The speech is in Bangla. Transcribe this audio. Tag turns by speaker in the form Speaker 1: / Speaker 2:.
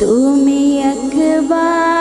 Speaker 1: তুমি একবার